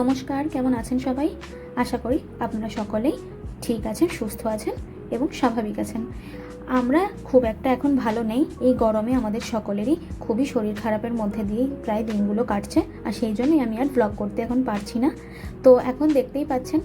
নমস্কার, কেমন আছেন সবাই? আশা করি আপনারা সকলেই ঠিক আছেন, সুস্থ আছেন এবং স্বাভাবিক আছেন। আমরা খুব একটা এখন ভালো নেই, এই গরমে আমাদের সকলেরই খুবই শরীর খারাপের মধ্যে দিয়েই প্রায় দিনগুলো কাটছে আর সেই জন্যই আমি আর ব্লগ করতে এখন পারছি না। তো এখন দেখতেই পাচ্ছেন,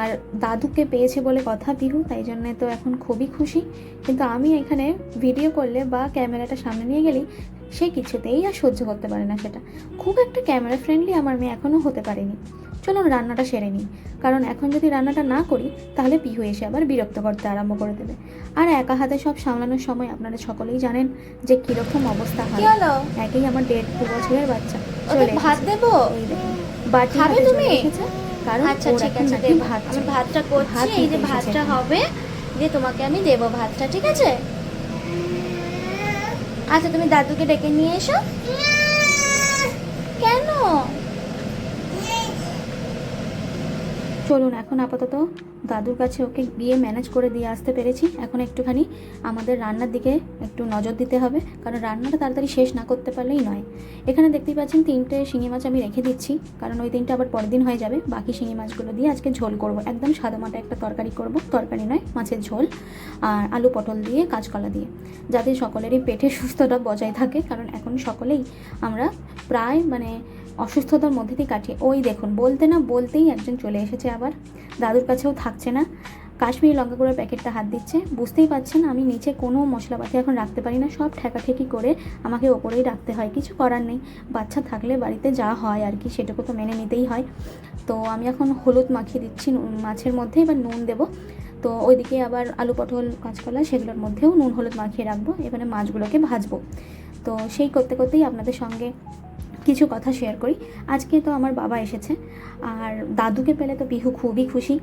আর দাদুকে পেয়েছে বলে কথা বিহু, তাই জন্য তো এখন খুবই খুশি। কিন্তু আমি এখানে ভিডিও করলে বা ক্যামেরাটা সামনে নিয়ে গেলেই সে কিছুতেই আর সহ্য করতে পারে না সেটা। খুব একটা ক্যামেরা ফ্রেন্ডলি আমার মেয়ে এখনও হতে পারেনি। চলুন রান্নাটা সেরে নিই। কারণ এখন যদি রান্নাটা না করি তাহলে পিহু এসে আবার বিরক্ত করতে আরম্ভ করে দেবে। আর একা হাতে সব সামলানোর সময় আপনারা সকলেই জানেন যে কীরকম অবস্থা হয়। একেই আমার দেড় দু বছরের বাচ্চা। চলে ভাত। দেবো? এই দেখুন বাটি খাবে তুমি? কারণ আচ্ছা ঠিক আছে ভাত আমি ভাতটা করছি এই যে ভাতটা হবে যে তোমাকে আমি দেবো ভাতটা ঠিক আছে? আচ্ছা তুমি দাদুকে ডেকে নিয়ে এসো। কেন? চলুন, এখন আপাতত দাদুর কাছে ওকে গিয়ে ম্যানেজ করে দিয়ে আসতে পেরেছি। এখন একটুখানি আমাদের রান্নার দিকে একটু নজর দিতে হবে, কারণ রান্নাটা তাড়াতাড়ি শেষ না করতে পারলেই নয়। এখানে দেখতেই পাচ্ছেন তিনটে শিঙি মাছ আমি রেখে দিচ্ছি, কারণ ওই তিনটে আবার পরের দিন হয়ে যাবে। বাকি শিঙি মাছগুলো দিয়ে আজকে ঝোল করব। একদম সাদা মাটা একটা তরকারি করব, তরকারি নয়, মাছের ঝোল আর আলু পটল দিয়ে, কাঁচকলা দিয়ে, যাতে সকলেরই পেটের সুস্থতা বজায় থাকে, কারণ এখন সকলেই আমরা প্রায় মানে অসুস্থতার মধ্যে দিয়ে কাটিয়ে, ওই দেখুন, বলতে না বলতেই একজন চলে এসেছে আবার। দাদুর কাছেও থাকছে না। কাশ্মীরি লঙ্কা গুঁড়োর প্যাকেটটা হাত দিচ্ছে। বুঝতেই পারছেন, আমি নিচে কোনো মশলাপাতি এখন রাখতে পারি না। সব ঠেকাঠেকি করে আমাকে ওপরেই রাখতে হয়। কিছু করার নেই। বাচ্চা থাকলে বাড়িতে যা হয় আর কি, সেটুকু তো মেনে নিতেই হয়। তো আমি এখন হলুদ মাখিয়ে দিচ্ছি মাছের মধ্যে এবার নুন দেবো। তো ওইদিকে আবার আলু পটল, কাঁচকলা সেগুলোর মধ্যেও নুন, হলুদ মাখিয়ে রাখব। এবারে মাছগুলোকে ভাজবো। তো সেই করতে করতেই আপনাদের সঙ্গে কিছু কথা শেয়ার করি। আজকে তো আমার বাবা এসেছে, আর দাদুকে পেলে তো পিহু খুবই খুশি।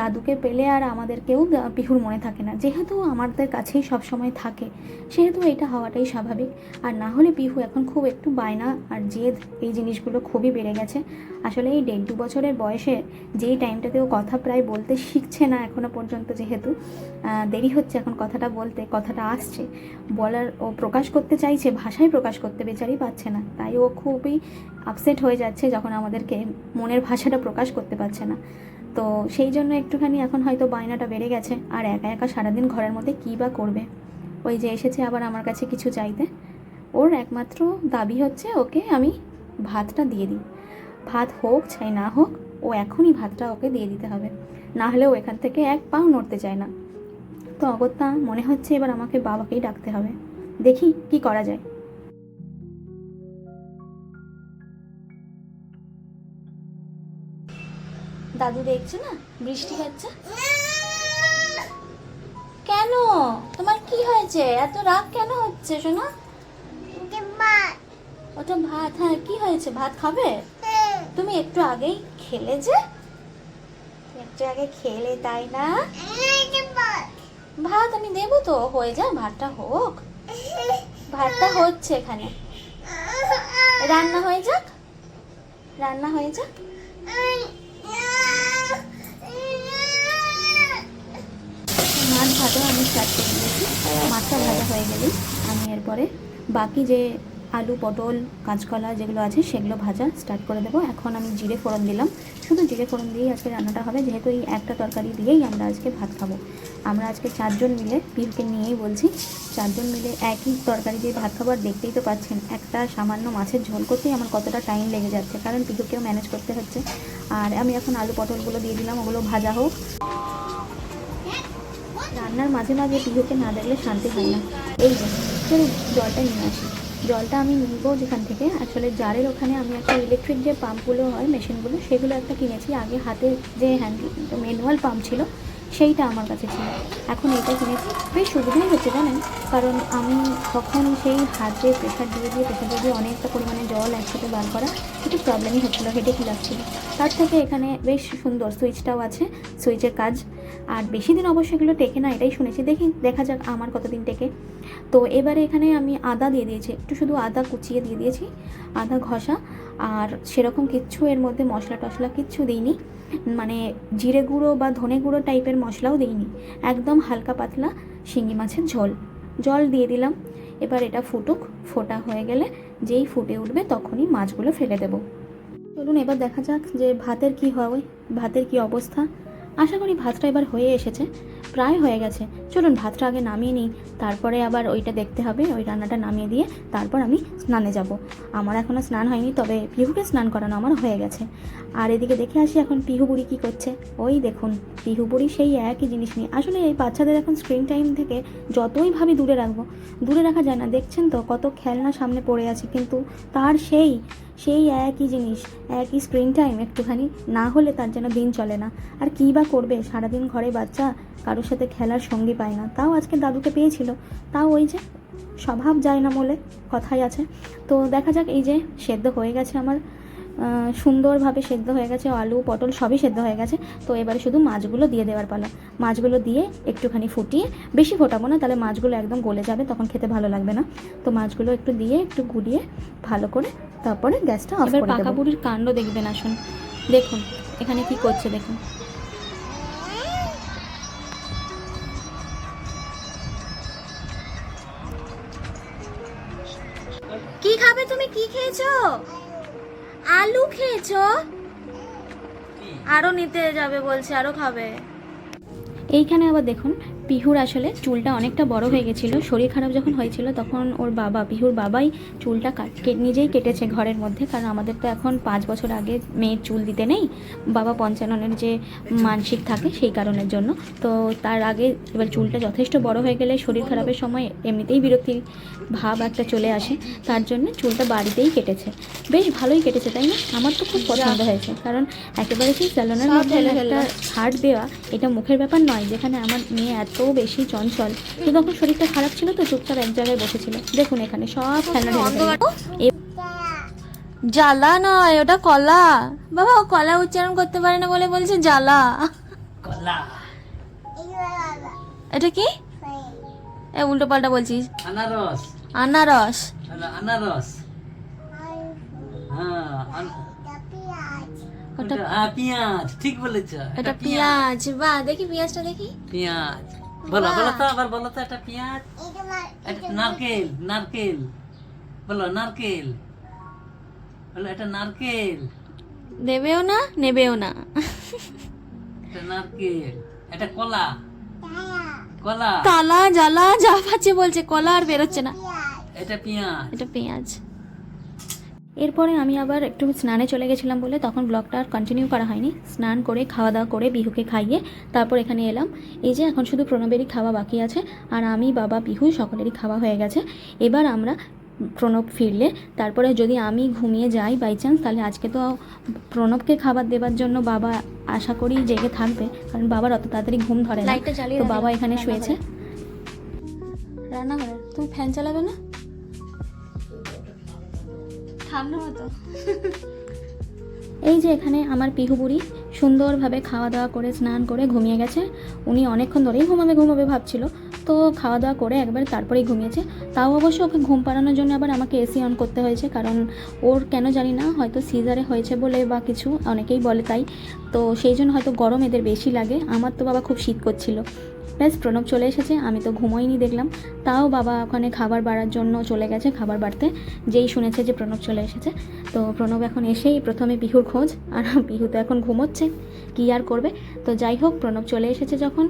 দাদুকে পেলে আর আমাদেরকেও পিহুর মনে থাকে না। যেহেতু আমাদের কাছেই সব সময় থাকে, সেহেতু এটা হওয়াটাই স্বাভাবিক। আর না হলে পিহু এখন খুব একটু বায়না আর জেদ, এই জিনিসগুলো খুবই বেড়ে গেছে। আসলে এই দেড় দু বছরের বয়সে যেই টাইমটাতে ও কথা প্রায় বলতে শিখছে না এখনও পর্যন্ত যেহেতু দেরি হচ্ছে এখন কথাটা বলতে, কথাটা আসছে। বলার ও প্রকাশ করতে চাইছে, ভাষায় প্রকাশ করতে বেচারি পাচ্ছে না। তাই ও খুবই আপসেট হয়ে যাচ্ছে যখন আমাদেরকে মনের ভাষাটা প্রকাশ করতে পারছে না। তো সেই জন্য একটুখানি এখন হয়তো বায়নাটা বেড়ে গেছে, আর একা একা সারাদিন ঘরের মধ্যে কী বা করবে? ওই যে এসেছে আবার আমার কাছে কিছু চাইতে। ওর একমাত্র দাবি হচ্ছে, ওকে আমি ভাতটা দিয়ে দিই। ভাত হোক চাই না হোক, ও এখনই ভাতটা ওকে দিয়ে দিতে হবে। না হলে ও এখান থেকে এক পাও নড়তে চায় না। তো অগত্যা মনে হচ্ছে এবার আমাকে বাবাকেই ডাকতে হবে। দেখি কি করা যায়। দাদু দেখছে না? বৃষ্টি হচ্ছে? কেন? তোমার কি হয়েছে? এত রাগ কেন হচ্ছে শোনা ওটা ভাত হ্যাঁ কি হয়েছে? ভাত খাবে? তুমি একটু আগেই খেলে যে। একটু আগে খেলে, তাই না? ভাত আমি দেবো তো, হয়ে যা ভাতটা হোক। ভাতটা হচ্ছে এখানে। রান্না হয়ে যাক? রান্না হয়ে যাক? মাছ ভাজা আমি স্টার্ট করে দিয়েছি। মাছটা ভাজা হয়ে গেলেই আমি এরপরে বাকি যে আলু, পটল, কাঁচকলা যেগুলো আছে, সেগুলো ভাজা স্টার্ট করে দেবো। এখন আমি জিরে ফোড়ন দিলাম। শুধু জিরে ফোড়ন দিয়েই আজকে রান্নাটা হবে। যেহেতু এই একটা তরকারি দিয়েই আমরা আজকে ভাত খাব। আমরা আজকে চারজন মিলে পিহুকে নিয়েই বলছি, চারজন মিলে একই তরকারি দিয়ে ভাত খাবার দেখতেই তো পাচ্ছেন, একটা সামান্য মাছের ঝোল করতেই আমার কতটা টাইম লেগে যাচ্ছে। কারণ পিহুকেও ম্যানেজ করতে হচ্ছে। আর আমি এখন আলু, পটলগুলো দিয়ে দিলাম। ওগুলো ভাজা হোক। রান্নার মাঝে মাঝে পিহুকে না দেখলে শান্তি হয় না। এই যে, চলুন, জলটা নিয়ে আসি। জলটা আমি নিব যেখান থেকে। আসলে জারের ওখানে আমি একটা ইলেকট্রিক যে পাম্পগুলো হয়, মেশিনগুলো, সেগুলো একটা কিনেছি। আগে হাতে যে হ্যান্ড ম্যানুয়াল পাম্প ছিল, সেইটা আমার কাছে ছিল। এখন এটা কিনেছি। বেশ সুবিধাই হচ্ছে, জানেন? কারণ আমি তখন সেই হাতে প্রেশার দিয়ে দিয়ে প্রেশার দিয়ে দিয়ে অনেকটা পরিমাণে জল একসাথে বার করা একটু প্রবলেমই হচ্ছিল হেডেক লাগছিল। তার থেকে এখানে বেশ সুন্দর সুইচটাও আছে। সুইচের কাজ আর বেশি দিন অবশ্যই এগুলো টেকে না, এটাই শুনেছি। দেখি, দেখা যাক আমার কতদিন টেকে। তো এবারে এখানে আমি আদা দিয়ে দিয়েছি, একটু শুধু আদা কুচিয়ে দিয়ে দিয়েছি, আদা ঘষা। আর সেরকম কিচ্ছু এর মধ্যে মশলা টশলা কিচ্ছু দিইনি। মানে জিরে গুঁড়ো বা ধনে গুঁড়ো টাইপের মশলাও দিইনি। একদম হালকা পাতলা শিঙি মাছের ঝোল। জল দিয়ে দিলাম। এবার এটা ফুটুক, ফোটা হয়ে গেলে যেই ফুটে উঠবে তখনই মাছগুলো ফেলে দেবো। চলুন এবার দেখা যাক যে ভাতের কি হয়, ভাতের কি অবস্থা। আশা করি ভাতটা এবার হয়ে এসেছে। প্রায় হয়ে গেছে। চলুন, ভাতটা আগে নামিয়ে নিই। তারপরে আবার ওইটা দেখতে হবে, ওই রান্নাটা নামিয়ে দিয়ে তারপর আমি স্নানে যাব। আমার এখনও স্নান হয়নি, তবে পিহুকে স্নান করানো আমার হয়ে গেছে। আর এদিকে দেখে আসি এখন পিহু বুড়ি কী করছে। ওই দেখুন, পিহু বুড়ি সেই একই জিনিস নিয়ে। আসলে এই বাচ্চাদের এখন স্ক্রিন টাইম থেকে যতই ভাবি দূরে রাখব, দূরে রাখা যায় না। দেখছেন তো কত খেলনা সামনে পড়ে আছে, কিন্তু তার সেই সেই একই জিনিস, একই স্ক্রিন টাইম একটুখানি, না হলে তার যেন দিন চলে না। আর কী বা করবে? সারাদিন ঘরে বাচ্চা, কারোর সাথে খেলার সঙ্গী পায় না। তাও আজকে দাদুকে পেয়েছিল। তাও ওই যে স্বভাব যায় না বলে কথাই আছে। তো দেখা যাক এই যে সেদ্ধ হয়ে গেছে আমার। সুন্দরভাবে সেদ্ধ হয়ে গেছে আলু পটল সবই সেদ্ধ হয়ে গেছে। তো এবারে শুধু মাছগুলো দিয়ে দেওয়ার পালা। মাছগুলো দিয়ে একটুখানি ফুটিয়ে বেশি ফোটাবো না তাহলে মাছগুলো একদম গলে যাবে তখন খেতে ভালো লাগবে না। তো মাছগুলো একটু দিয়ে একটু গুলিয়ে ভালো করে তারপরে গ্যাসটা অফ এবার করে পাকা বুড়ির কাণ্ড দেখবেন আসুন। দেখুন এখানে কি করছে দেখুন। কি খাবে তুমি? কি খেয়েছো? আলু খেয়েছো? আরও নিতে যাবে বলছে আরও খাবে। এইখানে আবার দেখুন পিহুর আসলে চুলটা অনেকটা বড় হয়ে গেছিল। শরীর খারাপ যখন হয়েছিল তখন ওর বাবা পিহুর বাবাই চুলটা কাট কে- নিজেই কেটেছে ঘরের মধ্যে। কারণ আমাদের তো এখন পাঁচ বছর আগে মেয়ের চুল দিতে নেই। বাবা পঞ্চাননের যে মানসিক থাকে সেই কারণের জন্য। তো তার আগে এবার চুলটা যথেষ্ট বড় হয়ে গেলে শরীর খারাপের সময় এমনিতেই বিরক্তির ভাব একটা চলে আসে। তার জন্য চুলটা বাড়িতেই কেটেছে। বেশ ভালোই কেটেছে তাই না? আমার তো খুব পছন্দ হয়েছে। কারণ একেবারে সেই স্যালনের মধ্যে একটা। ছাড় দেওয়া এটা মুখের ব্যাপার নয়। যেখানে আমার মেয়ে এত বেশি চঞ্চল। তো তখন শরীরটা খারাপ ছিল তো চুপচাপ এক জায়গায় বসেছিল। দেখুন এখানে সব খেলনা ঢেলে জ্বালা নয় ওটা কলা। বাবা ও কলা উচ্চারণ করতে পারে না বলে বলছে জ্বালা। কলা। এটা কি? এ উল্টো পাল্টা বলছিস। আনারস। আনারস। আনারস। হ্যাঁ ওটা হ্যাঁ পেঁয়াজ ঠিক বলেছ। এটা পেঁয়াজ। বাহ দেখি পেঁয়াজটা দেখি। পেঁয়াজ। বলো বলো তো আবার বলো তো এটা পেঁয়াজ নারকেল নারকেল। বলো নারকেল। বলো এটা নারকেল। দেবেও না নেবেও না। এটা নারকেল। এটা কলা। কলা। তালা জ্বালা যা পাচ্ছে বলছে কলা আর বেরোচ্ছে না। এটা পেঁয়াজ। এটা পেঁয়াজ। এরপরে আমি আবার একটু স্নানে চলে গেছিলাম বলে তখন ব্লগটা আর কন্টিনিউ করা হয়নি। স্নান করে খাওয়া দাওয়া করে বিহুকে খাইয়ে তারপর এখানে এলাম। এই যে এখন শুধু প্রণবেরই খাওয়া বাকি আছে আর আমি বাবা বিহু সকলেরই খাওয়া হয়ে গেছে। এবার আমরা প্রণব ফিরলে তারপরে যদি আমি ঘুমিয়ে যাই বাই চান্স তাহলে আজকে তো প্রণবকে খাবার দেবার জন্য বাবা আশা করি জেগে থাকবে কারণ বাবার অত তাড়াতাড়ি ঘুম ধরে না। তো বাবা এখানে শুয়েছে। রান্নাঘরে? তুমি ফ্যান চালাবে না? এই যে এখানে আমার পিহু বুড়ি সুন্দরভাবে খাওয়া দাওয়া করে, স্নান করে ঘুমিয়ে গেছে। উনি অনেকক্ষণ ধরেই ঘুমাবে ঘুমাবে ভাবছিল। তো খাওয়া দাওয়া করে একবার তারপরেই ঘুমিয়েছে। তাও অবশ্য ওকে ঘুম পাড়ানোর জন্য আবার আমাকে এসি অন করতে হয়েছে, কারণ ওর কেন জানি না, হয়তো সিজারে হয়েছে বলে বা কিছু, অনেকেই বলে তাই। তো সেই জন্য হয়তো গরম এদের বেশি লাগে। আমার তো বাবা খুব শীত করছিল। ব্যাস, প্রণব চলে এসেছে, আমি তো ঘুমোইনি দেখলাম। তাও বাবা ওখানে খাবার বাড়ার জন্য চলে গেছে, খাবার বাড়তে। যেই শুনেছে যে প্রণব চলে এসেছে। তো প্রণব এখন এসেই প্রথমে বিহুর খোঁজ, আর বিহু তো এখন ঘুমোচ্ছে, কী আর করবে? তো যাই হোক, প্রণব চলে এসেছে যখন,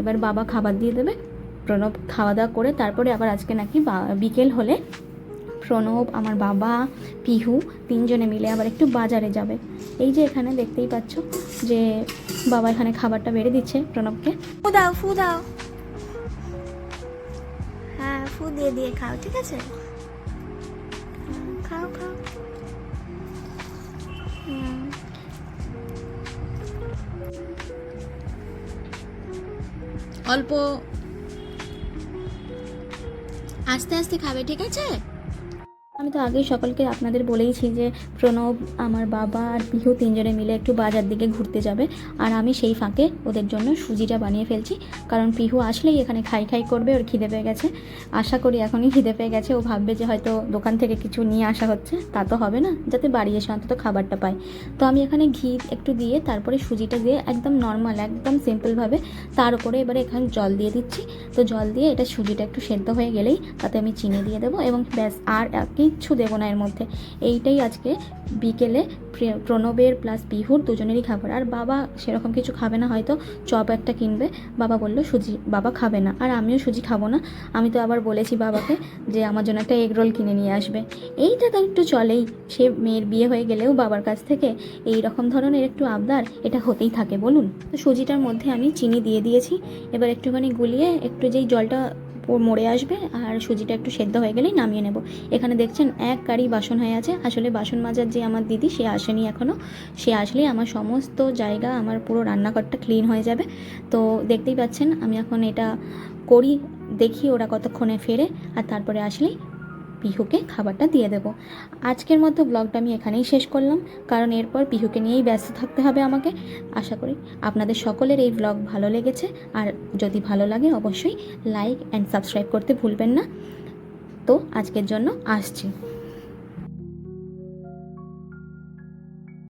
এবার বাবা খাবার দিয়ে দেবে। প্রণব খাওয়া দাওয়া করে তারপরে আবার আজকে নাকি বিকেল হলে প্রণব আমার বাবা পিহু তিনজনে মিলে আবার একটু বাজারে যাবে। এই যে এখানে দেখতেই পাচ্ছ যে বাবা এখানে খাবারটা বেড়ে দিচ্ছে প্রণবকে। ফু দাও ফু দাও। হ্যাঁ ফু দিয়ে দিয়ে খাও ঠিক আছে? খাও খাও। অল্প। আস্তে আস্তে খাবে ঠিক আছে? আমি তো আগেই সকলকে আপনাদের বলেইছি যে প্রণব, আমার বাবা আর পিহু তিনজনে মিলে একটু বাজার দিকে ঘুরতে যাবে। আর আমি সেই ফাঁকে ওদের জন্য সুজিটা বানিয়ে ফেলছি। কারণ পিহু আসলেই এখানে খাই খাই করবে, ওর খিদে পেয়ে গেছে। আশা করি এখনই খিদে পেয়ে গেছে। ও ভাববে যে হয়তো দোকান থেকে কিছু নিয়ে আসা হচ্ছে। তা তো হবে না, যাতে বাড়ি এসে অন্তত খাবারটা পায়। তো আমি এখানে ঘি একটু দিয়ে, তারপরে সুজিটা দিয়ে একদম নর্মাল একদম সিম্পলভাবে তার উপরে এবারে এখানে জল দিয়ে দিচ্ছি। তো জল দিয়ে এটা সুজিটা একটু সেদ্ধ হয়ে গেলেই তাতে আমি চিনি দিয়ে দেবো। এবং ব্যাস, আর একই কিচ্ছু দেবো না এর মধ্যে। এইটাই আজকে বিকেলে প্রণবের প্লাস বিহুর দুজনেরই খাবার। আর বাবা সেরকম কিছু খাবে না, হয়তো চপ একটা কিনবে। বাবা বলল, সুজি, বাবা খাবে না। আর আমিও সুজি খাব না। আমি তো আবার বলেছি বাবাকে যে আমার জন্য একটা এগ রোল কিনে নিয়ে আসবে। এইটা তো একটু চলেই। সে মেয়ের বিয়ে হয়ে গেলেও বাবার কাছ থেকে এই রকম ধরনের একটু আবদার এটা হতেই থাকে, বলুন। তো সুজিটার মধ্যে আমি চিনি দিয়ে দিয়েছি। এবার একটুখানি গুলিয়ে একটু যেই জলটা মরে আসবে আর সুজিটা একটু সেদ্ধ হয়ে গেলেই নামিয়ে নেব। এখানে দেখছেন এক গাড়ি বাসন হয়ে আছে। আসলে বাসন মাজার যে আমার দিদি, সে আসেনি এখনও সে আসলেই আমার সমস্ত জায়গা, আমার পুরো রান্নাঘরটা ক্লিন হয়ে যাবে। তো দেখতেই পাচ্ছেন, আমি এখন এটা করি, দেখি ওরা কতক্ষণে ফেরে, আর তারপরে আসলেই পিহুকে খাবারটা দিয়ে দেব। আজকের মতো ব্লগটা আমি এখানেই শেষ করলাম, কারণ এরপর পিহুকে নিয়েই ব্যস্ত থাকতে হবে আমাকে। আশা করি আপনাদের সকলের এই ব্লগ ভালো লেগেছে, আর যদি ভালো লাগে অবশ্যই লাইক অ্যান্ড সাবস্ক্রাইব করতে ভুলবেন না। তো আজকের জন্য আসছি।